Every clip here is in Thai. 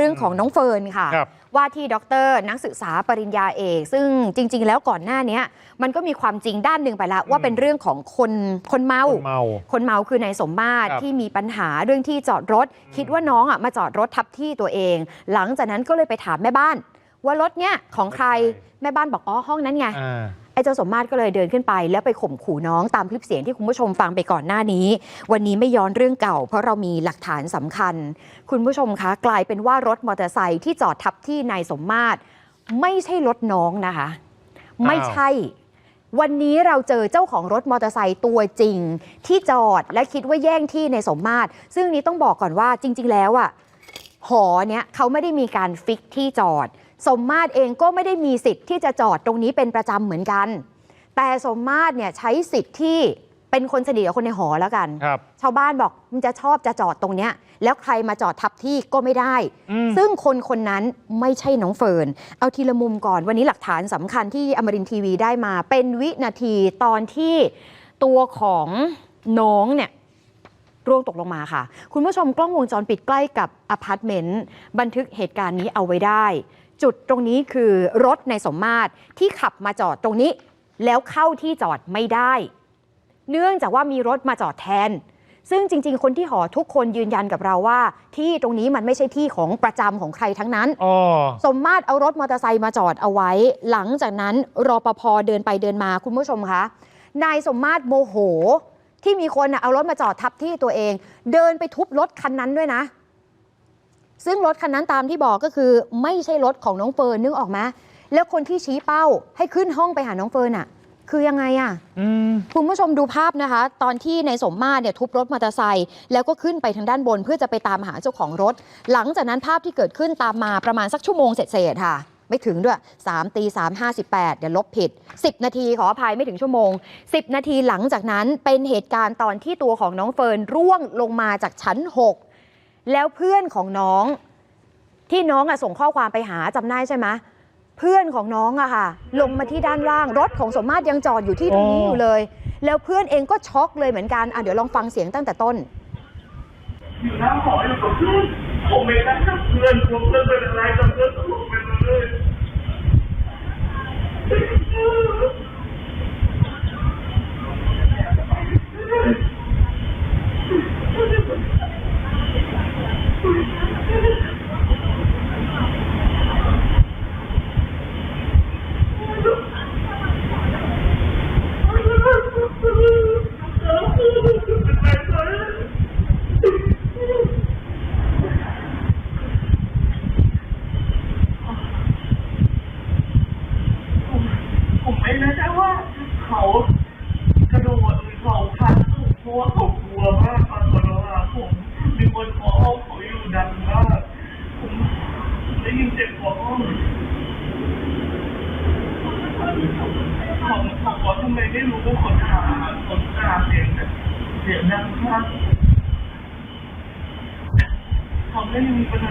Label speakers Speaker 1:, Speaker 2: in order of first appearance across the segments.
Speaker 1: เรื่องของน้องเฟิร์นค่ะ
Speaker 2: ครับ
Speaker 1: ว่าที่ด็อกเตอร์นักศึกษาปริญญาเอก ซึ่งจริง ๆ แล้วก่อนหน้าเนี้ยมันก็มีความจริงด้านหนึ่งไปแล้วว่าเป็นเรื่องของคนคนเมา
Speaker 2: คนเมา
Speaker 1: คนเมาคือนายสมมาตร
Speaker 2: ครับ
Speaker 1: ที่มีปัญหาเรื่องที่จอดรถ คิดว่าน้องอะมาจอดรถทับที่ตัวเอง หลังจากนั้นก็เลยไปถามแม่บ้าน ว่ารถเนี้ยของใครแม่บ้านบอกอ๋อห้องนั้นไง
Speaker 2: อ่า
Speaker 1: ไอ้ เจ้าสมมาตรก็เลยเดินขึ้นไป แล้วไปข่มขู่น้องตามคลิปเสียงที่คุณผู้ชมฟังไปก่อนหน้านี้ วันนี้ไม่ย้อนเรื่องเก่า เพราะเรามีหลักฐานสำคัญ คุณผู้ชมคะกลายเป็นว่ารถมอเตอร์ไซค์ที่จอดทับที่นายสมมาตร ไม่ใช่รถน้องนะคะ ไม่ใช่วันนี้เราเจอเจ้าของรถมอเตอร์ไซค์ตัวจริง ที่จอดและคิดว่าแย่งที่ในสมมาตร ซึ่งนี้ต้องบอกก่อนว่าจริง ๆ แล้วอะหอเนี้ยเขาไม่ได้มีการฟิกที่จอด สมมาตรเองก็ไม่ได้มีสิทธิ์ที่จะจอดตรงนี้เป็นประจำเหมือนกัน แต่สมมาตรเนี่ยใช้สิทธิ์ที่เป็นคนสนิทกับคนในหอแล้วกัน
Speaker 2: ครับ
Speaker 1: ชาวบ้านบอกมันจะชอบจะจอดตรงเนี้ย แล้วใครมาจอดทับที่ก็ไม่ได้
Speaker 2: อืม
Speaker 1: ซึ่งคนคนนั้นไม่ใช่น้องเฟิร์น เอาทีละมุมก่อนวันนี้หลักฐานสำคัญที่อมรินทร์ทีวีได้มา เป็นวินาทีตอนที่ตัวของน้องเนี่ยร่วงตกลงมาค่ะ คุณผู้ชมกล้องวงจรปิดใกล้กับอพาร์ตเมนต์บันทึกเหตุการณ์นี้เอาไว้ได้ จุดตรงนี้คือรถในสมมาตรที่ขับมาจอดตรงนี้ แล้วเข้าที่จอดไม่ได้ เนื่องจากว่ามีรถมาจอดแทน ซึ่งจริง ๆ คนที่หอทุกคนยืนยันกับเราว่า ที่ตรงนี้มันไม่ใช่ที่ของประจำของใครทั้งนั้น
Speaker 2: อ๋อ
Speaker 1: สมมาตรเอารถมอเตอร์ไซค์มาจอดเอาไว้ หลังจากนั้นรอปภเดินไปเดินมาคุณผู้ชมคะนายสมมาตรโมโห ที่มีคนน่ะเอารถมาจอดทับที่ตัวเอง เดินไปทุบรถคันนั้นด้วยนะ ซึ่งรถคันนั้นตามที่บอกก็คือ ไม่ใช่รถของน้องเฟิร์นนึกออกไหมแล้วคนที่ชี้เป้าให้ขึ้นห้องไปหาน้องเฟิร์นอะคือยังไงอะ
Speaker 2: อืม
Speaker 1: คุณผู้ชมดูภาพนะคะ ตอนที่ในสมมาตรเนี่ยทุบรถมอเตอร์ไซค์แล้วก็ขึ้นไปทางด้านบน เพื่อจะไปตามหาเจ้าของรถ หลังจากนั้นภาพที่เกิดขึ้นตามมาประมาณสักชั่วโมงเศษๆค่ะ ไม่ถึงด้วย3ตี3 58 เดี๋ยวลบผิด 10 นาทีขออภัยไม่ถึงชั่วโมง 10 นาทีหลังจากนั้นเป็นเหตุการณ์ตอนที่ตัวของน้องเฟิร์นร่วงลงมาจากชั้น 6 แล้วเพื่อนของน้องที่น้องอะส่งข้อความไปหาจำได้ใช่ไหมเพื่อนของน้องอะค่ะ ลงมาที่ด้านล่างรถของสมมาตรยังจอดอยู่ที่ตรงนี้
Speaker 2: อ
Speaker 1: ยู่เลย แล้วเพื่อนเองก็ช็อกเลยเหมือนกันอะเดี๋ยวลองฟังเสียงตั้งแต่ต้น
Speaker 3: อยู่หน้าหออยู่กับเพื่อนผมไม่ได้กับเพื่อนผมเพื่อนเป็นอะไรกับเพื่อนตลกไปเลย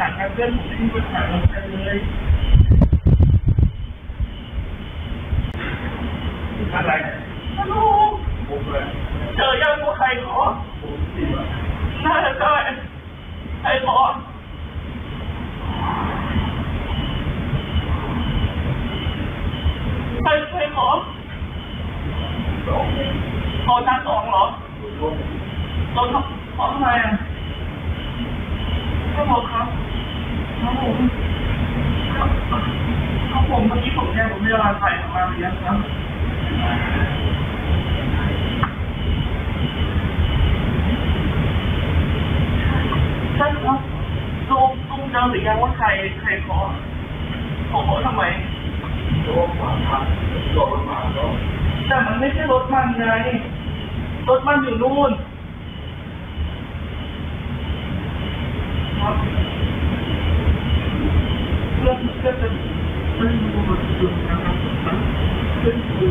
Speaker 3: I've been to Cooperstown every year ขอขอทำไมรถมาครับรถมาก็แต่มันไม่ใช่รถมันไงรถมันอยู่นู่นครับเรื่องเรื่องจะไม่รู้มันอยู่นะครับเรื่องอยู่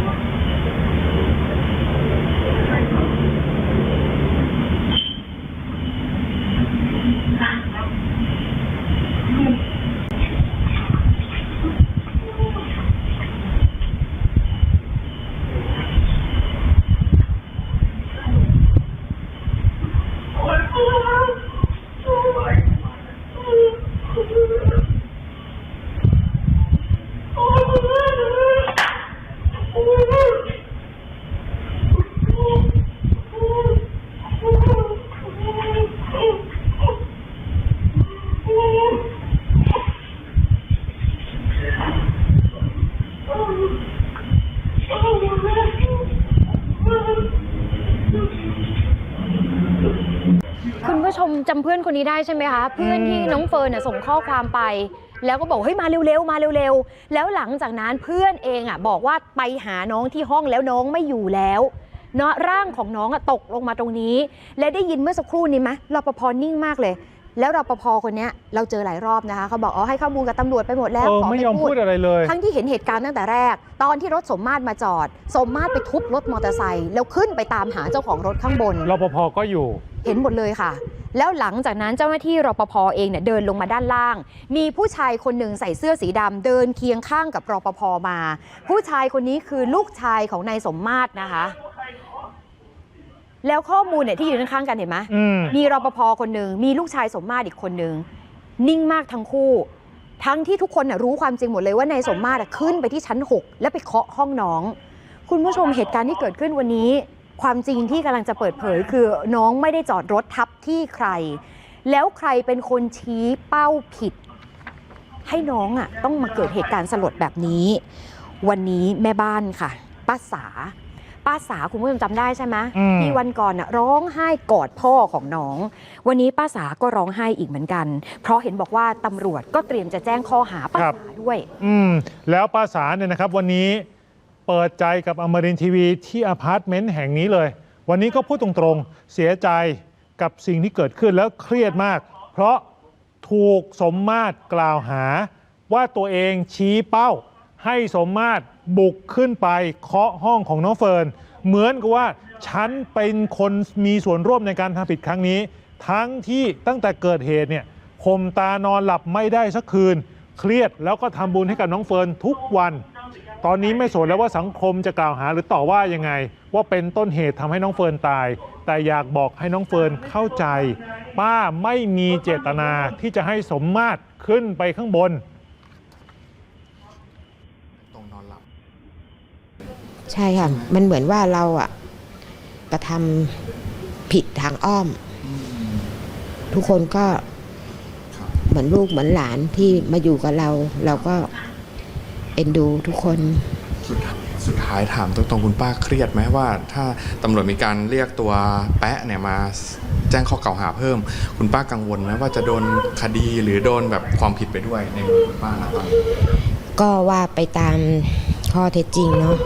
Speaker 3: โอ้ยโอ้ยโอ้ย
Speaker 1: จำเพื่อนคนนี้ได้ใช่ไหมคะ เพื่อนที่น้องเฟิร์นน่ะส่งข้อความไป แล้วก็บอกเฮ้ยมาเร็วๆมาเร็วๆ แล้วหลังจากนั้นเพื่อนเองอะบอกว่าไปหาน้องที่ห้องแล้วน้องไม่อยู่แล้วเนาะร่างของน้องอะตกลงมาตรงนี้ และได้ยินเมื่อสักครู่นี้ไหมรปภนิ่งมากเลย แล้วรปภคนเนี้ยเราเจอหลายรอบนะคะเขาบอกอ๋อให้ข้อมูลกับตำรวจไปหมดแล้ว
Speaker 2: เออ
Speaker 1: ขอ
Speaker 2: ไม่
Speaker 1: ไม่
Speaker 2: ยอม
Speaker 1: พู
Speaker 2: พู
Speaker 1: ด
Speaker 2: ดอะไรเลย
Speaker 1: ทั้งที่เห็นเหตุการณ์ตั้งแต่แรก ตอนที่รถสมมาตรมาจอด สมมาตรไปทุบรถมอเตอร์ไซค์แล้วขึ้นไปตามหาเจ้าของรถข้างบน
Speaker 2: รปภก็อยู่
Speaker 1: เห็นหมดเลยค่ะ แล้วหลังจากนั้นเจ้าหน้าที่รปภเองเนี่ยเดินลงมาด้านล่าง มีผู้ชายคนหนึ่งใส่เสื้อสีดำเดินเคียงข้างกับรปภมา ผู้ชายคนนี้คือลูกชายของนายสมมาตรนะคะ แล้วข้อมูลเนี่ยที่อยู่ข้างๆกันเห็นไหม
Speaker 2: อืม
Speaker 1: มีรปภคนหนึ่งมีลูกชายสมมาตรอีกคนหนึ่งนิ่งมากทั้งคู่ทั้งที่ทุกคนน่ะรู้ความจริงหมดเลยว่านายสมมาตรอะขึ้นไปที่ชั้น 6 แล้วไปเคาะห้องน้อง คุณผู้ชมเหตุการณ์ที่เกิดขึ้นวันนี้ ความจริงที่กำลังจะเปิดเผยคือน้องไม่ได้จอดรถทับที่ใคร แล้วใครเป็นคนชี้เป้าผิด ให้น้องอะต้องมาเกิดเหตุการณ์สลดแบบนี้ วันนี้แม่บ้านค่ะป้าสาป้าสาคุณผู้ชมจำได้ใช่ไหม
Speaker 2: อืม
Speaker 1: ที่วันก่อนน่ะร้องไห้กอดพ่อของน้อง วันนี้ป้าสาก็ร้องไห้อีกเหมือนกัน เพราะเห็นบอกว่าตำรวจก็เตรียมจะแจ้งข้อหาป้า
Speaker 2: ครับ
Speaker 1: สาด้วย
Speaker 2: อืมแล้วป้าสาเนี่ยนะครับวันนี้ เปิดใจกับอมรินทีวีที่อพาร์ตเมนต์แห่งนี้เลย วันนี้ก็พูดตรงๆ เสียใจกับสิ่งที่เกิดขึ้นแล้วเครียดมาก เพราะถูกสมมาตรกล่าวหา ว่าตัวเองชี้เป้า ให้สมมาตรบุกขึ้นไปเคาะห้องของน้องเฟิร์นเหมือนกับว่าฉันเป็นคนมีส่วนร่วมในการทำผิดครั้งนี้ ทั้งที่ตั้งแต่เกิดเหตุเนี่ยข่มตานอนหลับไม่ได้สักคืน เครียดแล้วก็ทำบุญให้กับน้องเฟิร์นทุกวัน ตอนนี้ไม่สนแล้วว่าสังคมจะกล่าวหาหรือต่อว่ายังไง ว่าเป็นต้นเหตุทำให้น้องเฟิร์นตาย แต่อยากบอกให้น้องเฟิร์นเข้าใจ ป้าไม่มีเจตนาที่จะให้สมมาตรขึ้นไปข้างบน
Speaker 4: ตรงนอนหลับ
Speaker 5: ใช่ค่ะ มันเหมือนว่าเราอะกระทำผิดทางอ้อม ทุกคนก็เหมือนลูกเหมือนหลานที่มาอยู่กับเรา เราก็ เอ็นดูทุกคน
Speaker 4: สุดท้ายสุดท้ายถามตรงๆคุณป้าเครียดไหมว่า ถ้าตำรวจมีการเรียกตัวแปะเนี่ยมาแจ้งข้อกล่าวหาเพิ่ม คุณป้ากังวลไหมว่าจะโดนคดีหรือโดนแบบความผิดไปด้วยในมือคุณป้านะตอนนี้
Speaker 5: ก็ว่าไปตามข้อเท็จจริงเนาะ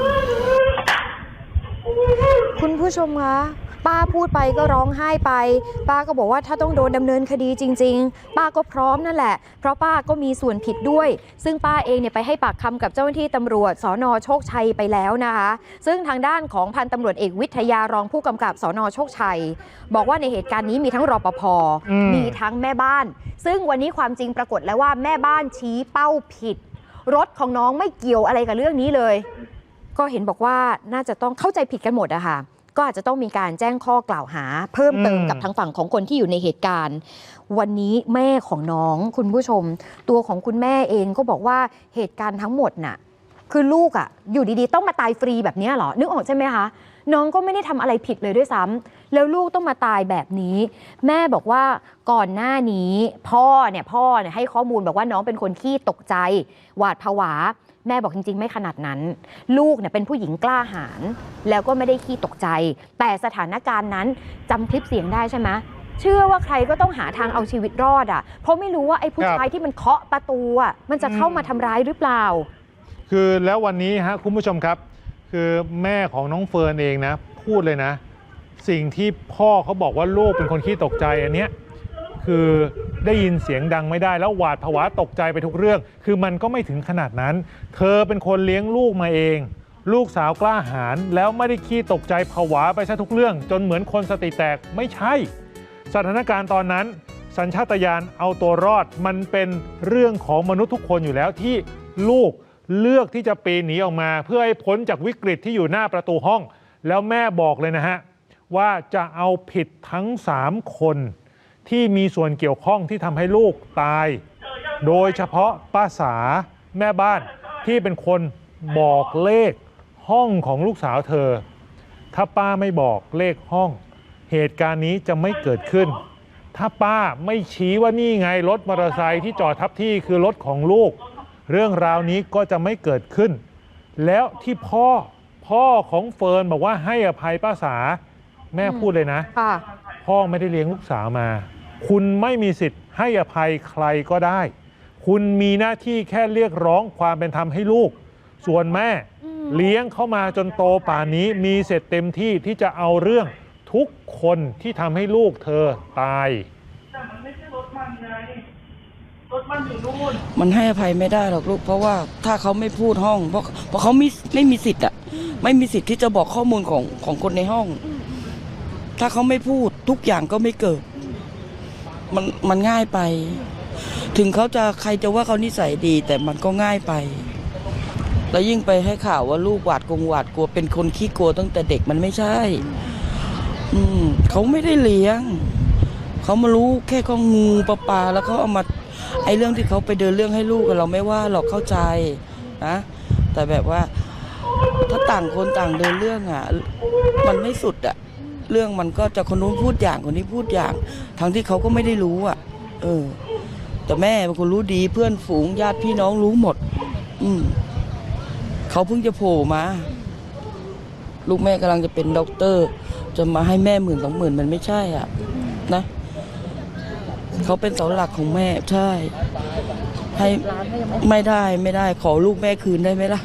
Speaker 1: คุณผู้ชมคะ ป้าพูดไปก็ร้องไห้ไป ป้าก็บอกว่าถ้าต้องโดนดำเนินคดีจริง ๆ ป้าก็พร้อมนั่นแหละ เพราะป้าก็มีส่วนผิดด้วย ซึ่งป้าเองเนี่ยไปให้ปากคำกับเจ้าหน้าที่ตำรวจสอนอโชคชัยไปแล้วนะคะ ซึ่งทางด้านของพันตำรวจเอกวิทยารองผู้กำกับสอนอโชคชัย บอกว่าในเหตุการณ์นี้มีทั้งรปภ
Speaker 2: อืม
Speaker 1: มีทั้งแม่บ้าน ซึ่งวันนี้ความจริงปรากฏแล้วว่าแม่บ้านชี้เป้าผิด รถของน้องไม่เกี่ยวอะไรกับเรื่องนี้เลย ก็เห็นบอกว่าน่าจะต้องเข้าใจผิดกันหมดอะค่ะ ก็อาจจะต้องมีการแจ้งข้อกล่าวหา เพิ่มเติม
Speaker 2: อืม
Speaker 1: กับทางฝั่งของคนที่อยู่ในเหตุการณ์ วันนี้แม่ของน้องคุณผู้ชม ตัวของคุณแม่เองก็บอกว่าเหตุการณ์ทั้งหมดน่ะคือลูกอะอยู่ดีๆ ต้องมาตายฟรีแบบเนี้ยเหรอ นึกออกใช่ไหมคะ น้องก็ไม่ได้ทำอะไรผิดเลยด้วยซ้ำแล้วลูกต้องมาตายแบบนี้ แม่บอกว่าก่อนหน้านี้ พ่อเนี่ยพ่อเนี่ยให้ข้อมูลบอกว่าน้องเป็นคนขี้ตกใจ หวาดผวา แม่บอกจริง ๆ ไม่ขนาดนั้น ลูกเนี่ยเป็นผู้หญิงกล้าหาญแล้วก็ไม่ได้ขี้ตกใจ แต่สถานการณ์นั้นจำคลิปเสียงได้ใช่ไหมเชื่อว่าใครก็ต้องหาทางเอาชีวิตรอดอะ เพราะไม่รู้ว่าไอ้ผู้ชายที่มันเคาะประตูอะมันจะเข้ามาทำร้ายหรือเปล่า
Speaker 2: คือแล้ววันนี้ฮะคุณผู้ชมครับ คือแม่ของน้องเฟิร์นเองนะ พูดเลยนะ สิ่งที่พ่อเขาบอกว่าลูกเป็นคนขี้ตกใจอันเนี้ย คือได้ยินเสียงดังไม่ได้แล้วหวาดผวาตกใจไปทุกเรื่อง คือมันก็ไม่ถึงขนาดนั้น เธอเป็นคนเลี้ยงลูกมาเอง ลูกสาวกล้าหาญแล้วไม่ได้ขี้ตกใจผวาไปซะทุกเรื่อง จนเหมือนคนสติแตกไม่ใช่ สถานการณ์ตอนนั้น สัญชาตญาณเอาตัวรอดมันเป็นเรื่องของมนุษย์ทุกคนอยู่แล้วที่ลูกเลือกที่จะปีนหนีออกมา เพื่อให้พ้นจากวิกฤตที่อยู่หน้าประตูห้อง แล้วแม่บอกเลยนะฮะว่าจะเอาผิดทั้ง 3 คน ที่มีส่วนเกี่ยวข้องที่ทำให้ลูกตาย โดยเฉพาะป้าสาแม่บ้านที่เป็นคนบอกเลขห้องของลูกสาวเธอ ถ้าป้าไม่บอกเลขห้อง เหตุการณ์นี้จะไม่เกิดขึ้น ถ้าป้าไม่ชี้ว่านี่ไงรถมอเตอร์ไซค์ที่จอดทับที่คือรถของลูก เรื่องราวนี้ก็จะไม่เกิดขึ้น แล้วที่พ่อพ่อของเฟิร์นบอกว่าให้อภัยป้าสา แม่พูดเลยนะ
Speaker 1: ค่ะ
Speaker 2: พ่อไม่ได้เลี้ยงลูกสาวมา คุณไม่มีสิทธิ์ให้อภัยใครก็ได้ คุณมีหน้าที่แค่เรียกร้องความเป็นธรรมให้ลูก ส่วนแม่เลี้ยงเขามาจนโตป่านนี้มีเสร็จเต็มที่ที่จะเอาเรื่องทุกคนที่ทำให้ลูกเธอตาย
Speaker 3: แต่มันไม่ใช่รถมันไงรถมันอยู่นู่น
Speaker 6: มันให้อภัยไม่ได้หรอกลูก เพราะว่าถ้าเขาไม่พูดห้อง เพราะเพราะเขาไม่ไม่มีสิทธิ์อะไม่มีสิทธิ์ที่จะบอกข้อมูลของของคนในห้อง ถ้าเขาไม่พูดทุกอย่างก็ไม่เกิด มันมันง่ายไป ถึงเขาจะใครจะว่าเขานิสัยดี แต่มันก็ง่ายไป แล้วยิ่งไปให้ข่าวว่าลูกหวาดกลัวหวาดกลัวเป็นคนขี้กลัวตั้งแต่เด็กมันไม่ใช่ อืมเขาไม่ได้เลี้ยง เขามารู้แค่เขางูปลาปลาแล้วเขาเอามาไอ้เรื่องที่เขาไปเดินเรื่องให้ลูกเราไม่ว่าหรอกเข้าใจนะแต่แบบว่าถ้าต่างคนต่างเดินเรื่องอะ มันไม่สุดอะ เรื่องมันก็จะคนนู้นพูดอย่างคนนี้พูดอย่าง ทั้งที่เขาก็ไม่ได้รู้อะ เออ แต่แม่เป็นคนรู้ดีเพื่อนฝูงญาติพี่น้องรู้หมด อืมเขาเพิ่งจะโผล่มา ลูกแม่กำลังจะเป็นด็อกเตอร์ จะมาให้แม่หมื่นสองหมื่นมันไม่ใช่อะ นะเขาเป็นเสาหลักของแม่ใช่ให้ไม่ได้ไม่ได้ขอลูกแม่คืนได้ไหมล่ะ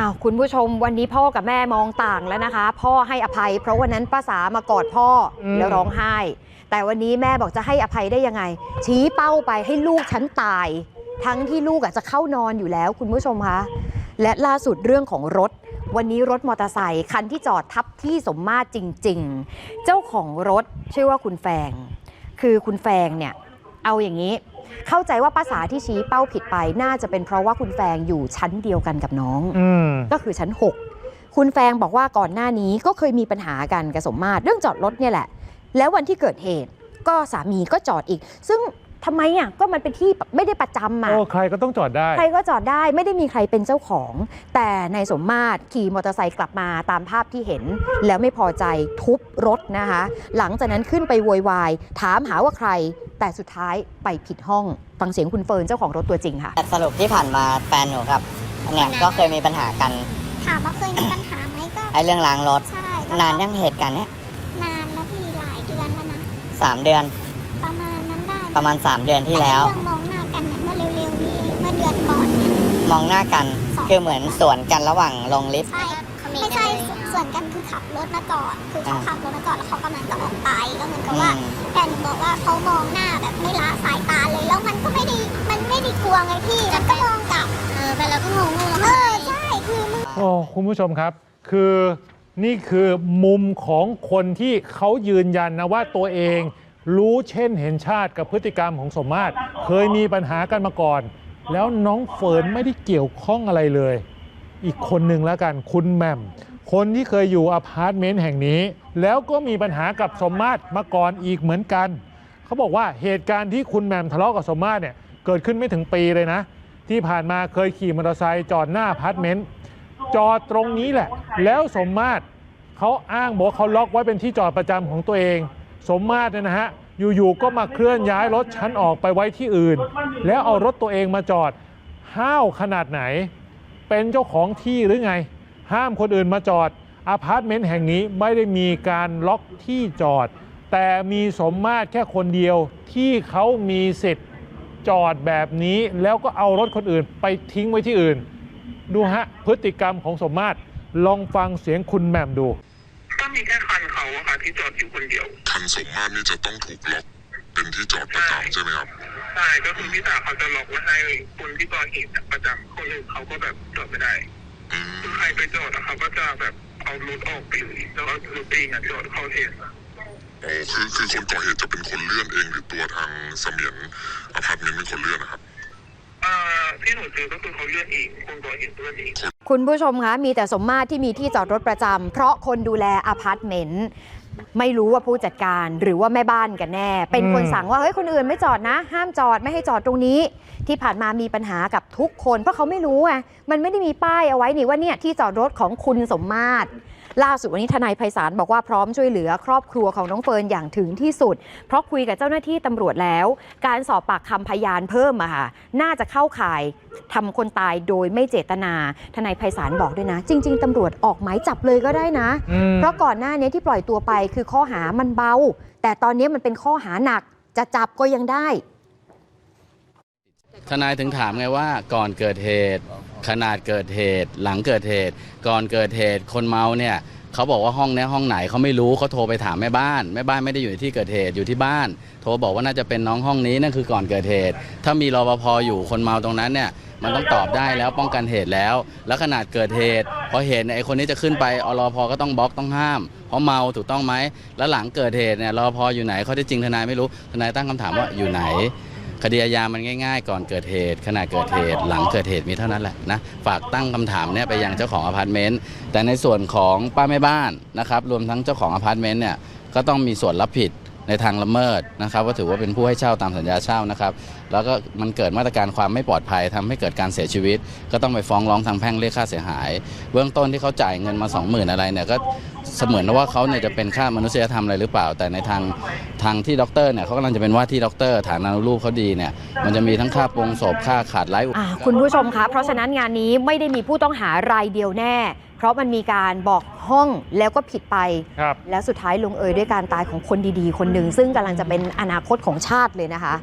Speaker 1: อ้าวคุณผู้ชมวันนี้พ่อกับแม่มองต่างแล้วนะคะ พ่อให้อภัย เพราะวันนั้นป้าสามากอดพ่ออ
Speaker 2: ม
Speaker 1: แล้วร้องไห้ แต่วันนี้แม่บอกจะให้อภัยได้ยังไง ชี้เป้าไปให้ลูกฉันตาย ทั้งที่ลูกอาจจะเข้านอนอยู่แล้ว คุณผู้ชมคะและล่าสุดเรื่องของรถ วันนี้รถมอเตอร์ไซค์คันที่จอดทับที่สมมาตรจริง ๆ เจ้าของรถชื่อว่าคุณแฟง คือคุณแฟงเนี่ยเอาอย่างนี้ เข้าใจว่าภาษาที่ชี้เป้าผิดไปน่าจะเป็นเพราะว่าคุณแฟงอยู่ชั้นเดียวกันกับน้อง
Speaker 2: อืม
Speaker 1: ก็คือชั้น 6 คุณแฟงบอกว่าก่อนหน้านี้ก็เคยมีปัญหากันกับสมมาตรเรื่องจอดรถเนี่ยแหละ แล้ววันที่เกิดเหตุก็สามีก็จอดอีก ซึ่ง ทำไมอะก็มันเป็นที่ไม่ได้ประจำอะ
Speaker 2: โอ้ใครก็ต้องจอดได้
Speaker 1: ใครก็จอดได้ไม่ได้มีใครเป็นเจ้าของ แต่นายสมมาตรขี่มอเตอร์ไซค์กลับมาตามภาพที่เห็น แล้วไม่พอใจทุบรถนะคะ หลังจากนั้นขึ้นไปโวยวาย ถามหาว่าใคร แต่สุดท้ายไปผิดห้องฟังเสียงคุณเฟิร์นเจ้าของรถตัวจริงค่ะ
Speaker 7: แต่สรุปที่ผ่านมาแฟนหนูครับเนี่ยก็เคยมีปัญหากัน
Speaker 8: ถามว่าเคยมีปัญหาไหมก็
Speaker 7: ไอ้เรื่องล้างรถ
Speaker 8: ใช่ก็
Speaker 7: นานยังเหตุการณ์เนี้ย
Speaker 8: นานแล้วพี่หลายเดือนแล้วนะ
Speaker 7: สามเดือน
Speaker 8: ประมาณ
Speaker 7: 3 เดือนที่แล้ว
Speaker 8: เรื่องมองหน้ากันเนี่ยเมื่อเร็วๆนี้เมื่อเดือนก่อนเนี่ย
Speaker 7: มองหน้ากันคือเหมือนสวนกันระหว่างลงลิฟต์
Speaker 8: ใช่ไม่ใช่ส่วนกันคือขับรถมาจอดคือเขา
Speaker 7: อ่า
Speaker 8: ขับรถมาจอดแล้วเขากำลังจะออกไปแล้วเหมือนกับ
Speaker 7: อื
Speaker 8: ว่ามแฟนหนูบอกว่าเขามองหน้าแบบไม่ละสายตาเลยแล้วมันก็ไม่ได้มันไม่ได้กลัวไงพี่มันก็มองกลับเออไปแล้วก็งงเออใช่คือมึง
Speaker 2: โอ้คุณผู้ชมครับ คือนี่คือมุมของคนที่เขายืนยันนะว่าตัวเอง รู้เช่นเห็นชาติกับพฤติกรรมของสมมาตร เคยมีปัญหากันมาก่อน แล้วน้องเฟิร์นไม่ได้เกี่ยวข้องอะไรเลย อีกคนหนึ่งแล้วกันคุณแหม่มคนที่เคยอยู่อพาร์ตเมนต์แห่งนี้ แล้วก็มีปัญหากับสมมาตรมาก่อนอีกเหมือนกัน เขาบอกว่าเหตุการณ์ที่คุณแหม่มทะเลาะกับสมมาตรเนี่ยเกิดขึ้นไม่ถึงปีเลยนะ ที่ผ่านมาเคยขี่มอเตอร์ไซค์จอดหน้าอพาร์ตเมนต์จอดตรงนี้แหละ แล้วสมมาตรเขาอ้างบอกเขาล็อกไว้เป็นที่จอดประจำของตัวเอง สมมาตรเนี่ยนะฮะอยู่ๆก็มาเคลื่อนย้ายรถชั้นออกไปไว้ที่อื่น แล้วเอารถตัวเองมาจอด ห้าวขนาดไหน เป็นเจ้าของที่หรือไง ห้ามคนอื่นมาจอดอพาร์ตเมนต์แห่งนี้ไม่ได้มีการล็อกที่จอด แต่มีสมมาตรแค่คนเดียวที่เขามีสิทธิ์จอดแบบนี้ แล้วก็เอารถคนอื่นไปทิ้งไว้ที่อื่น ดูฮะพฤติกรรมของสมมาตรลองฟังเสียงคุณแหม่มดู
Speaker 3: ก็มีแค่ คันเขาอะค่ะที่จอดอยู่คนเดียว
Speaker 9: คันสมมาตรนี่จะต้องถูกล็อกเป็นที่จอดประจำใช่ไหมครับ
Speaker 3: ใช่ก็คือพี่สาวเขาจะล็อกไว้ให้คนที่ก่อเหตุอะประจำคนอื่นเขาก็แบบจอดไม่ได้
Speaker 9: อืม
Speaker 3: คือใครไปจอดอะเขาก็จะแบบเอารถออกไปเลยแล้วก็รถตีอะจอดเข้าเทสอะ
Speaker 9: โอ้คือคือคนก่อเหตุจะเป็นคนเลื่อนเองหรือตัวทางเสมียนอพาร์ตเมนต์เป็นคนเลื่อนนะครับ
Speaker 3: เอ่อที่หนูเจอก็คือเขาเลื่อนเองคนก่อเหตุเลื่อนเอง
Speaker 1: คุณผู้ชมคะมีแต่สมมาตรที่มีที่จอดรถประจำเพราะคนดูแลอพาร์ตเมนต์ไม่รู้ว่าผู้จัดการหรือว่าแม่บ้านกันแน่ เป็นคนสั่งว่าเฮ้ยคนอื่นไม่จอดนะ ห้ามจอดไม่ให้จอดตรงนี้ ที่ผ่านมามีปัญหากับทุกคน เพราะเขาไม่รู้ไงมันไม่ได้มีป้ายเอาไว้นี่ว่าเนี่ยที่จอดรถของคุณสมมาตร ล่าสุดวันนี้ทนายไพศาลบอกว่าพร้อมช่วยเหลือครอบครัวของน้องเฟิร์นอย่างถึงที่สุด เพราะคุยกับเจ้าหน้าที่ตำรวจแล้ว การสอบปากคำพยานเพิ่มอะค่ะน่าจะเข้าข่ายทำคนตายโดยไม่เจตนา ทนายไพศาลบอกด้วยนะ จริง ๆตำรวจออกหมายจับเลยก็ได้นะ
Speaker 2: อืม
Speaker 1: เพราะก่อนหน้านี้ที่ปล่อยตัวไปคือข้อหามันเบา แต่ตอนนี้มันเป็นข้อหาหนักจะจับก็ยังได้
Speaker 10: ทนายถึงถามไงว่าก่อนเกิดเหตุ ขนาดเกิดเหตุ หลังเกิดเหตุ ก่อนเกิดเหตุคนเมาเนี่ยเขาบอกว่าห้องนี้ห้องไหนเขาไม่รู้เขาโทรไปถามแม่บ้าน แม่บ้านไม่ได้อยู่ในที่เกิดเหตุอยู่ที่บ้าน โทรบอกว่าน่าจะเป็นน้องห้องนี้นั่นคือก่อนเกิดเหตุ ถ้ามีรปภอยู่คนเมาตรงนั้นเนี่ยมันต้องตอบได้แล้วป้องกันเหตุแล้ว แล้วขนาดเกิดเหตุพอเห็นไอ้คนนี้จะขึ้นไปอรพก็ต้องบล็อกต้องห้าม เพราะเมาถูกต้องไหมแล้วหลังเกิดเหตุเนี่ยรปภอยู่ไหนเขาที่จริงทนายไม่รู้ทนายตั้งคำถามว่าอยู่ไหน คดีอาญามันง่าย ๆ ก่อนเกิดเหตุขณะเกิดเหตุหลังเกิดเหตุมีเท่านั้นแหละนะฝากตั้งคำถามเนี่ยไปยังเจ้าของอพาร์ตเมนต์แต่ในส่วนของป้าแม่บ้านนะครับรวมทั้งเจ้าของอพาร์ตเมนต์เนี่ยก็ต้องมีส่วนรับผิดในทางละเมิดนะครับว่าถือว่าเป็นผู้ให้เช่าตามสัญญาเช่านะครับแล้วก็มันเกิดมาตรการความไม่ปลอดภัยทำให้เกิดการเสียชีวิต ก็ต้องไปฟ้องร้องทางแพ่งเรียกค่าเสียหาย เบื้องต้นที่เขาจ่ายเงินมา 20,000 อะไรเนี่ยก็ เสมือนว่าเขาเนี่ยจะเป็นค่ามนุษยธรรมอะไรหรือเปล่า แต่ในทางทางที่ด็อกเตอร์เนี่ยเขากำลังจะเป็นว่าที่ด็อกเตอร์ฐานานุรูปเขาดีเนี่ยมันจะมีทั้งค่าปรงศพค่าขาดไร้
Speaker 1: อ่าคุณผู้ชมคะเพราะฉะนั้นงานนี้ไม่ได้มีผู้ต้องหารายเดียวแน่ เพราะมันมีการบอกห้องแล้วก็ผิดไป
Speaker 2: ครับ
Speaker 1: แล้วสุดท้ายลงเอยด้วยการตายของคนดีๆ คนหนึ่งซึ่งกำลังจะเป็นอนาคตของชาติเลยนะคะ